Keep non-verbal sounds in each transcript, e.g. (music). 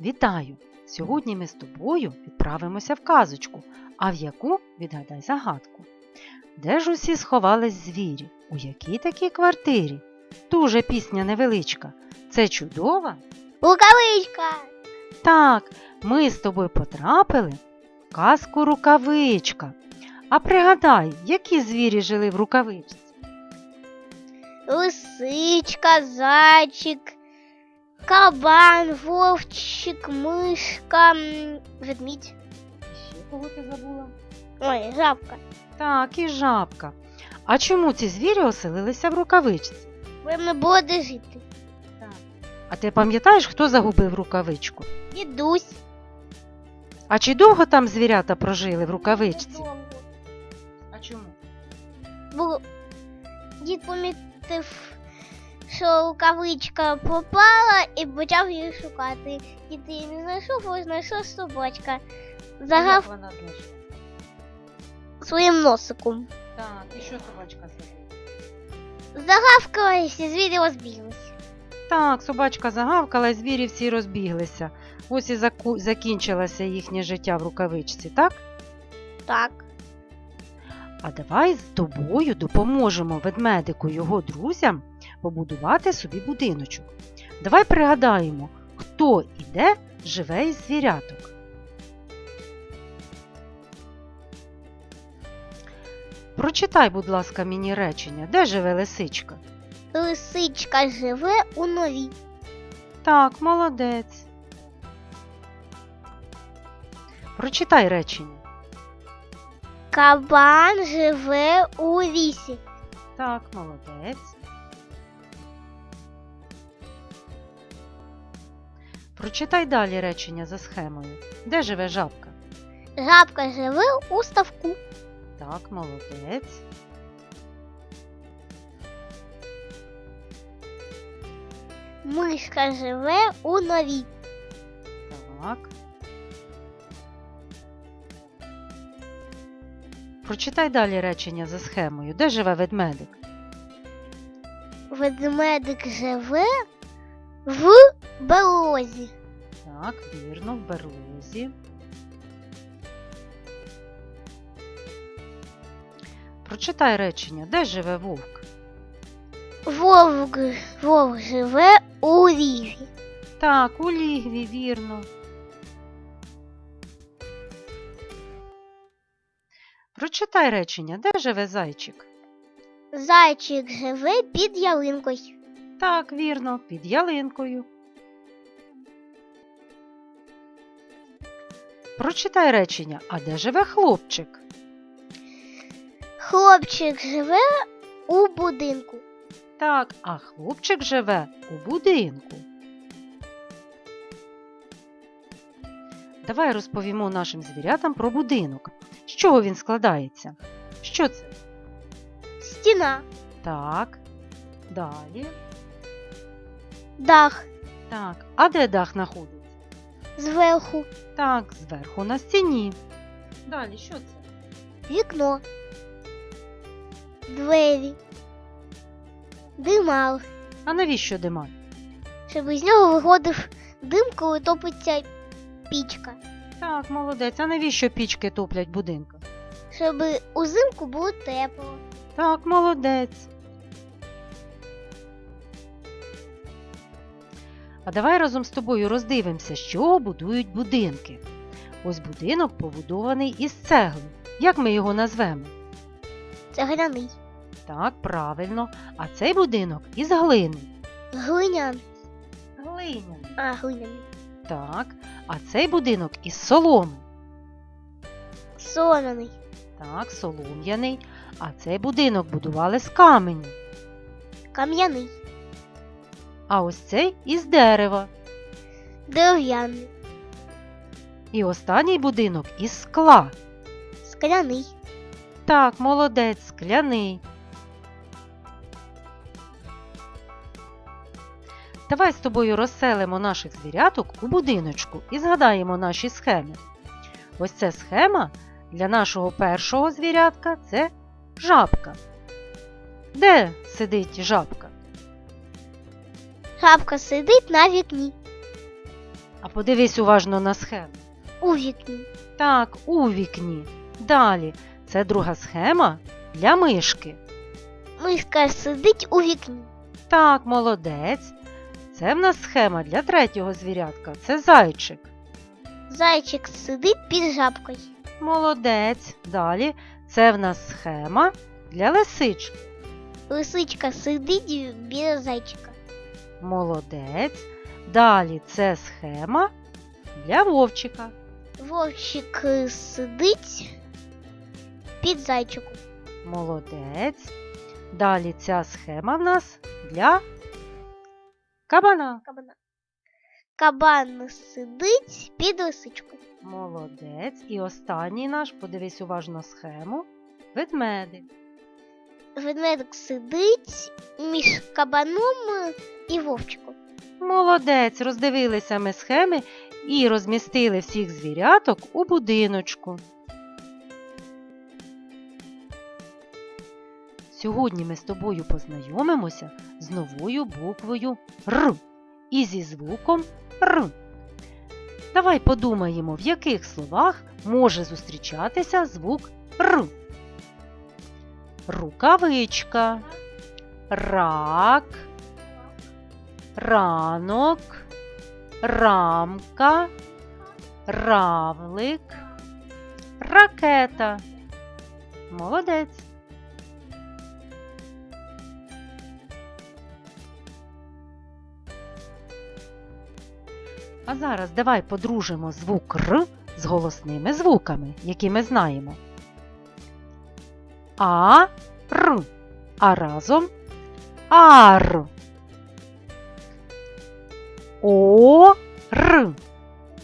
Вітаю! Сьогодні ми з тобою відправимося в казочку, а в яку відгадай загадку. Де ж усі сховались звірі? У якій такій квартирі? Дуже пісня невеличка. Це чудова? Рукавичка. Так, ми з тобою потрапили в казку рукавичка. А пригадай, які звірі жили в рукавичці? Лисичка, зайчик, кабан, вовчик, мишка, ведмідь. Ще кого ти забула? Ой, жабка. Так, і жабка. А чому ці звірі оселилися в рукавичці? Бо їм не було де жити. А ти пам'ятаєш, хто загубив рукавичку? Дідусь. А чи довго там звірята прожили в рукавичці? А чому? Бо дід помітив, що рукавичка пропала і почав її шукати. Дід її не знайшов, а знайшов собачка. Загав вона знайшла? своїм носиком. Так, і що собачка зробила? Загавкалась і звірі розбіглись. Так, собачка загавкала, і звірі всі розбіглися. Ось і заку- закінчилося їхнє життя в рукавичці, так? Так. А давай з тобою допоможемо ведмедику його друзям побудувати собі будиночок. Давай пригадаємо, хто і де живе із звіряток. Прочитай, будь ласка, мені речення, де живе лисичка? Лисичка живе у нові. Так, молодець. Прочитай речення. Кабан живе у лісі. Так, молодець. Прочитай далі речення за схемою. Де живе жабка? Жабка живе у ставку. Так, молодець. Мишка живе у нові. Так. Прочитай далі речення за схемою. Де живе ведмедик? Ведмедик живе в березі. Так, вірно, в берлозі. Прочитай речення. Де живе вовк? Вовк, вовк живе у лісі. Так, у лігві, вірно. Прочитай речення, де живе зайчик? Зайчик живе під ялинкою. Так, вірно, під ялинкою. Прочитай речення, а де живе хлопчик? Хлопчик живе у будинку. Так, а хлопчик живе у будинку. Давай розповімо нашим звірятам про будинок. З чого він складається? Що це? Стіна, Так. Далі. Дах Так. А де дах знаходиться? зверху, Так, зверху на стіні. Далі, що це? вікно, двері, димал, А навіщо дималь? щоб із нього виходив дим, коли топиться пічка. Так, молодець. А навіщо пічки топлять будинка? Щоб узимку було тепло. Так, молодець. А давай разом з тобою роздивимося, чого будують будинки. Ось будинок побудований із цегли. Як ми його назвемо? Це гляний. Так, правильно. А цей будинок із глини. Глиняний. Глиняний. А, глиняний. Так. А цей будинок із соломи. Солоний. Так, солом'яний. А цей будинок будували з каменю. Кам'яний. А ось цей із дерева. Дерев'яний. І останній будинок із скла. Скляний. Так, молодець, скляний. Давай з тобою розселимо наших звіряток у будиночку і згадаємо наші схеми. Ось це схема для нашого першого звірятка це жабка. Де сидить жабка? Жабка сидить на вікні. А подивись уважно на схему. У вікні. Так, у вікні. Далі. Це друга схема для мишки. Мишка сидить у вікні. Так, молодець. Це в нас схема для третього звірятка. Це зайчик. Зайчик сидить під жабкою. Молодець. Далі. Це в нас схема для лисички. Лисичка сидить біля зайчика. Молодець. Далі це схема для вовчика. Вовчик е, сидить під зайчиком. Молодець. Далі ця схема в нас для кабана. Кабана. Кабан сидить під лисичкою. Молодець. І останній наш, подивись уважно схему. Ведмедик. Ведмедик сидить між кабаном і вовчиком. Молодець. Роздивилися ми схеми і розмістили всіх звіряток у будиночку. Сьогодні ми з тобою познайомимося з новою буквою Р і зі звуком Р. Давай подумаємо, в яких словах може зустрічатися звук Р. Рукавичка, рак, ранок, рамка, равлик, ракета. Молодець. А зараз давай подружимо звук Р з голосними звуками, які ми знаємо. А, Р. А разом ар. О.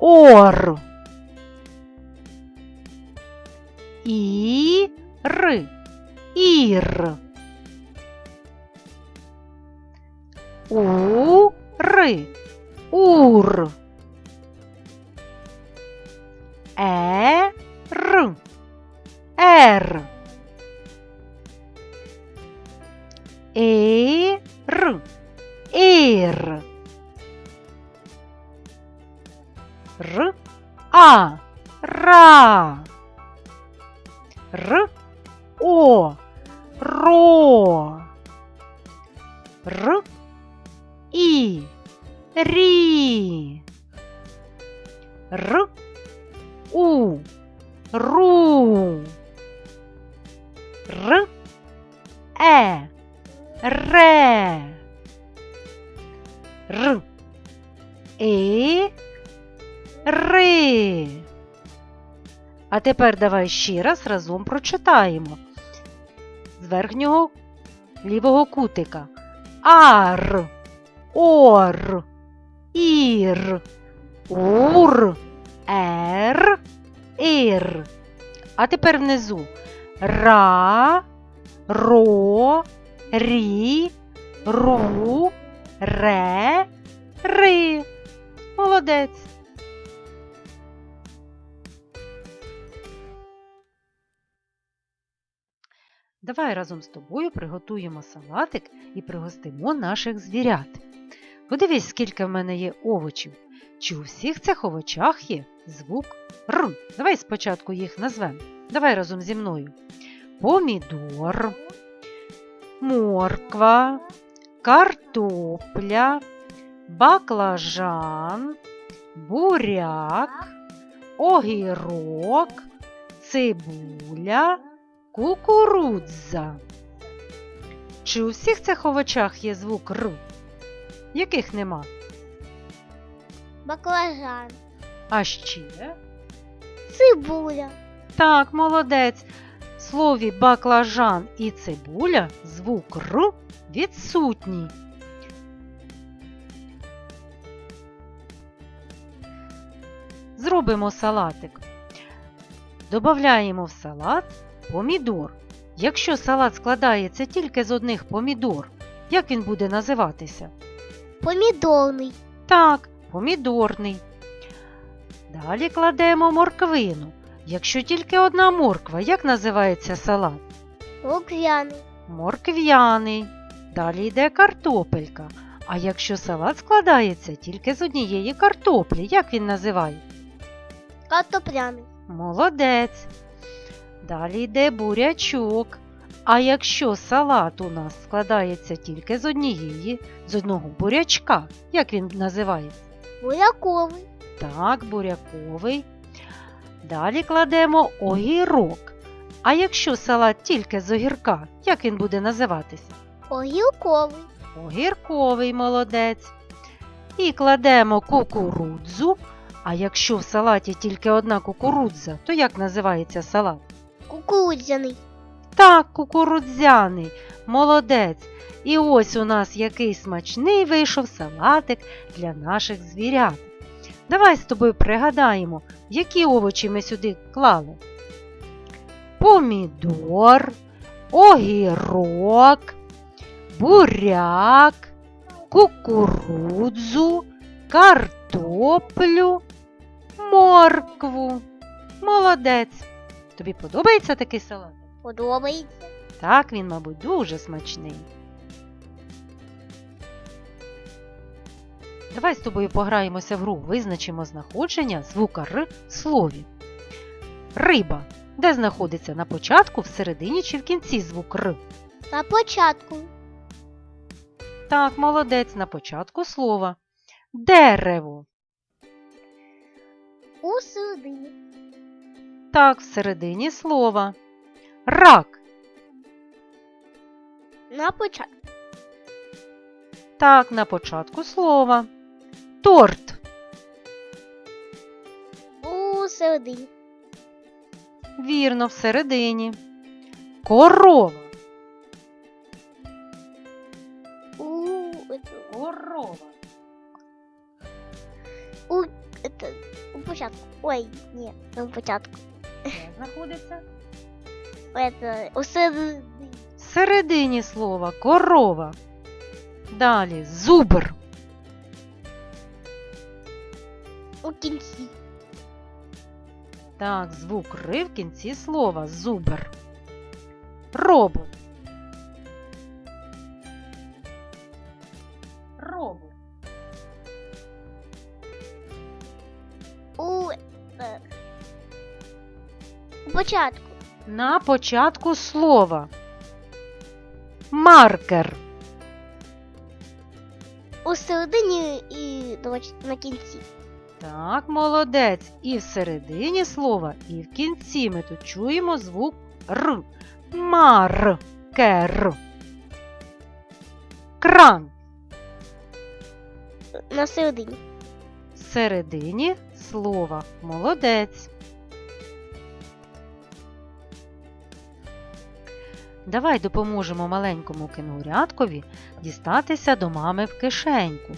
Ор. І, Р. Ір. Ур. Е. Р. Р. Ір. Р. А. Ра. Р. О. Ро. Р. І. Рі. Р. У. Ру. Р. Е. Ре. Р. І. Ри. А тепер давай ще раз разом прочитаємо. З верхнього лівого кутика. Ар. Ор. Ір. Ур. Ер. Ір. А тепер внизу. Ра. Ро. Рі. Ру. Ре. Ри. Молодець. Давай разом з тобою приготуємо салатик і пригостимо наших звірят. Подивись, скільки в мене є овочів. Чи у всіх цих овочах є звук Р? Давай спочатку їх назвемо. Давай разом зі мною. Помідор, морква, картопля, баклажан, буряк, огірок, цибуля, кукурудза. Чи у всіх цих овочах є звук Р? Яких нема? Баклажан. А ще? Цибуля. Так, молодець. В слові баклажан і цибуля звук Р відсутній. Зробимо салатик. Добавляємо в салат помідор. Якщо салат складається тільки з одних помідор, як він буде називатися? Помідорний. Так, помідорний. Далі кладемо морквину. Якщо тільки одна морква, як називається салат? Лук'яний. Морквяний. Далі йде картопелька. А якщо салат складається тільки з однієї картоплі, як він називає? Картопляний. Молодець. Далі йде бурячок. А якщо салат у нас складається тільки з однієї, з одного бурячка, як він називається? Буряковий. Так, буряковий. Далі кладемо огірок. А якщо салат тільки з огірка, як він буде називатися? Огірковий. Огірковий молодець. І кладемо кукурудзу. А якщо в салаті тільки одна кукурудза, то як називається салат? Кукурудзяний. Так, кукурудзяний, молодець. І ось у нас який смачний вийшов салатик для наших звірят. Давай з тобою пригадаємо, які овочі ми сюди клали. Помідор, огірок, буряк, кукурудзу, картоплю, моркву. Молодець. Тобі подобається такий салат? Подобається. Так, він, мабуть, дуже смачний. Давай з тобою пограємося в гру, визначимо знаходження звука Р в слові. Риба. Де знаходиться на початку, всередині чи в кінці звук Р? На початку. Так, молодець на початку слова. Дерево. У середині. Так, всередині слова. Рак. На початку. Так, на початку слова Торт. У середині. Вірно, всередині. Корова. У, это, Корова. у, это, у початку. Ой, ні, не у початку. Де знаходиться? (laughs) Это, у середині. Всередині слова корова. Далі зубр. Кінці. Так, звук ри в кінці слова зубр. Робот. Робот. У, е, початку. На початку слова. Маркер. У середині і на кінці. Так, молодець. І всередині слова, і в кінці ми тут чуємо звук Р. Маркер. Кран. На середині. Всередині слова. Молодець. Давай допоможемо маленькому кенгуряткові дістатися до мами в кишеньку.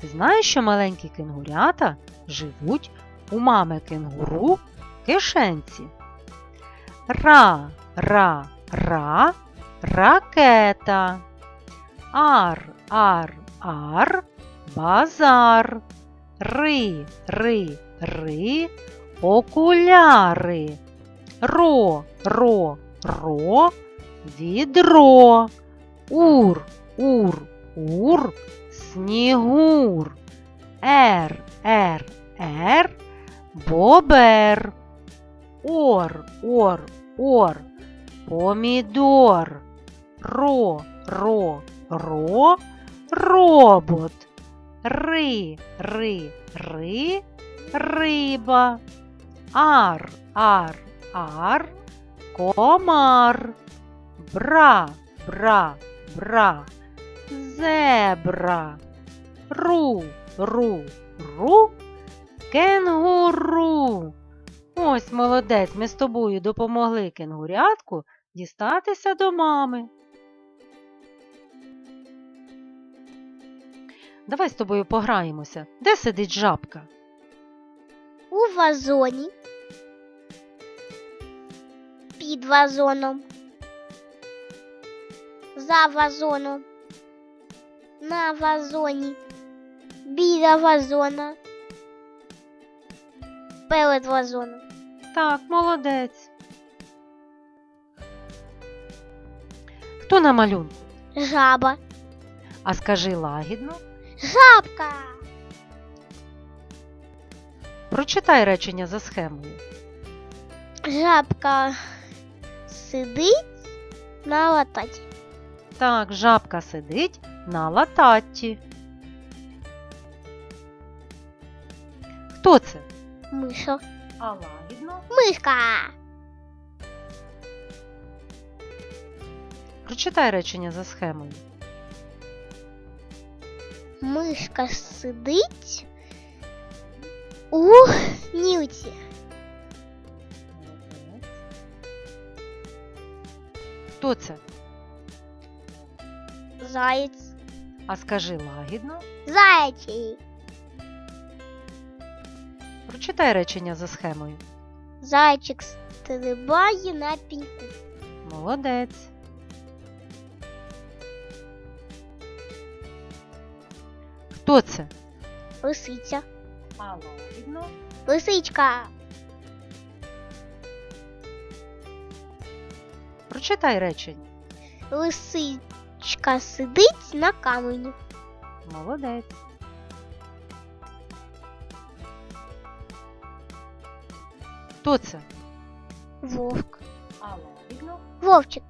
Ти знаєш, що маленькі кенгурята живуть у мами кенгуру кишенці? Ра, ра, ра, ракета. Ар, ар, ар, базар. Ри, ри, ри, окуляри. Ро, ро, ро, відро. Ур, ур, ур, снігур. Ер, ер, ер, бобер. Ор, ор, ор, помідор. Ро, ро, ро, робот. Ри, ри, ри, риба. Ар, ар, ар, комар. Бра, бра, бра, зебра. Ру, ру, ру, кенгуру. Ось молодець, ми з тобою допомогли кенгурятку дістатися до мами. Давай з тобою пограємося. Де сидить жабка? У вазоні. Під вазоном. За вазоном. На вазоні. Біля вазона. Перед вазоном. Так, молодець. Хто на малюнку? Жаба. А скажи лагідно. Жабка. Прочитай речення за схемою. Жабка сидить на лататі. Так, жабка сидить на лататті. Хто це? Миша. А лагідно. Мишка. Прочитай речення за схемою. Мишка сидить у нюті. Хто це? Заєць. А скажи лагідно. Заячий. Прочитай речення за схемою. Зайчик стрибає на піньку. Молодець. Хто це? Лисиця. А лагідно. Лисичка. Прочитай речення. Лисичка сидить на камені. Молодець. Хто це? Вовк. А лагідно. Вовчик.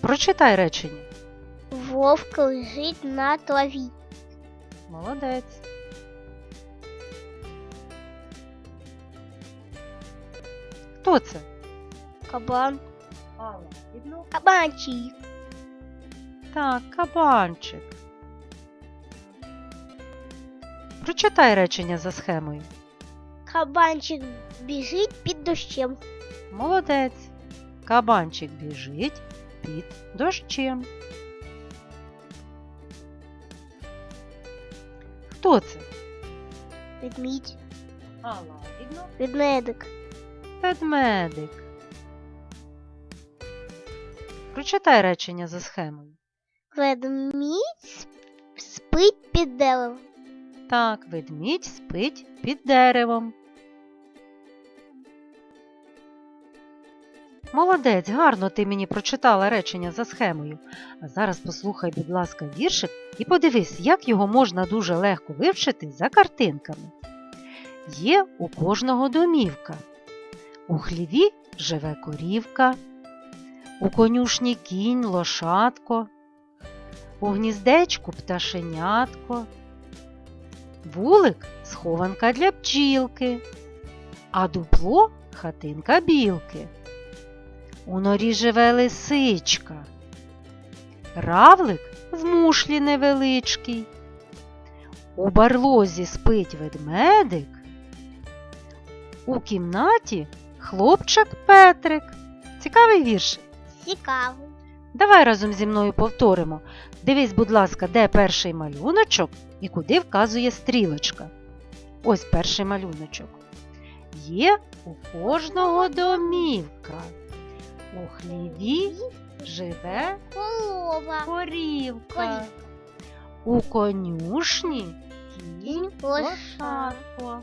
Прочитай речення. Вовк лежить на траві. Молодець. Хто це? Кабан. А лагідно. Кабанчик. Так, кабанчик. Прочитай речення за схемою. Кабанчик біжить під дощем. Молодець. Кабанчик біжить під дощем. Хто це? Ведмідь. А лагідно. Ведмедик. Ведмедик. Прочитай речення за схемою. Ведмідь спить під деревом. Так, ведмідь спить під деревом. Молодець, гарно ти мені прочитала речення за схемою. А зараз послухай, будь ласка, віршик і подивись, як його можна дуже легко вивчити за картинками. Є у кожного домівка. У хліві живе корівка, у конюшні кінь лошадко, у гніздечку пташенятко. Вулик схованка для пчілки, а дупло хатинка білки. У норі живе лисичка. Равлик в мушлі невеличкий. У барлозі спить ведмедик. У кімнаті хлопчик Петрик. Цікавий вірш. Цікаво. Давай разом зі мною повторимо. Дивись, будь ласка, де перший малюночок і куди вказує стрілочка. Ось перший малюночок. Є у кожного домівка. У хліві живе Корова. корівка. У конюшні кінь Лошадко.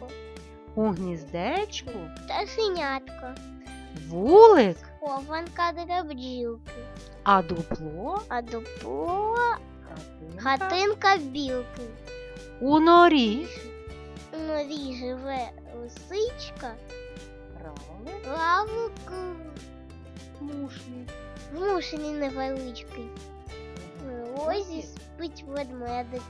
У гніздечку Пташенятко. вулик, Хованка для бджілки. а дупло А дупло хатинка. хатинка білки. У норі У норі живе лисичка, равлик. лавок мушлі. в мушені невеличкий. В лозі спить ведмедик.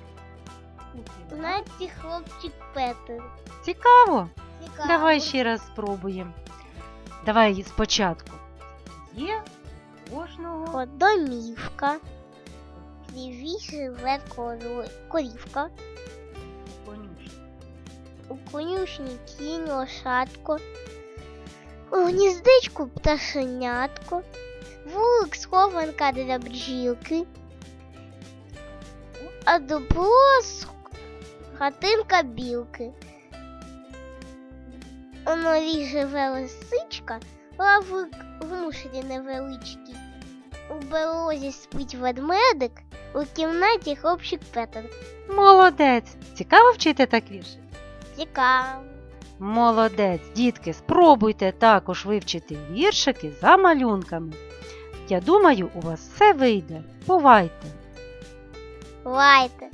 В наці хлопчик Петр. Цікаво. Цікаво. Давай ще раз спробуємо. Давай спочатку. Є кожного Домівка. Хліві живе корівка. конюшні. У конюшні кінь лошадко. У гніздечку пташенятко. Вулик схованка для бджілки. А дупло хатинка білки. У норі живе лисичка, лавик в мушері невеличкий. У березі спить ведмедик, у кімнаті хлопчик Петр. Молодець. Цікаво вчити так вірші? Цікаво. Молодець, дітки, спробуйте також вивчити віршики за малюнками. Я думаю, у вас все вийде. Бувайте! Лайте.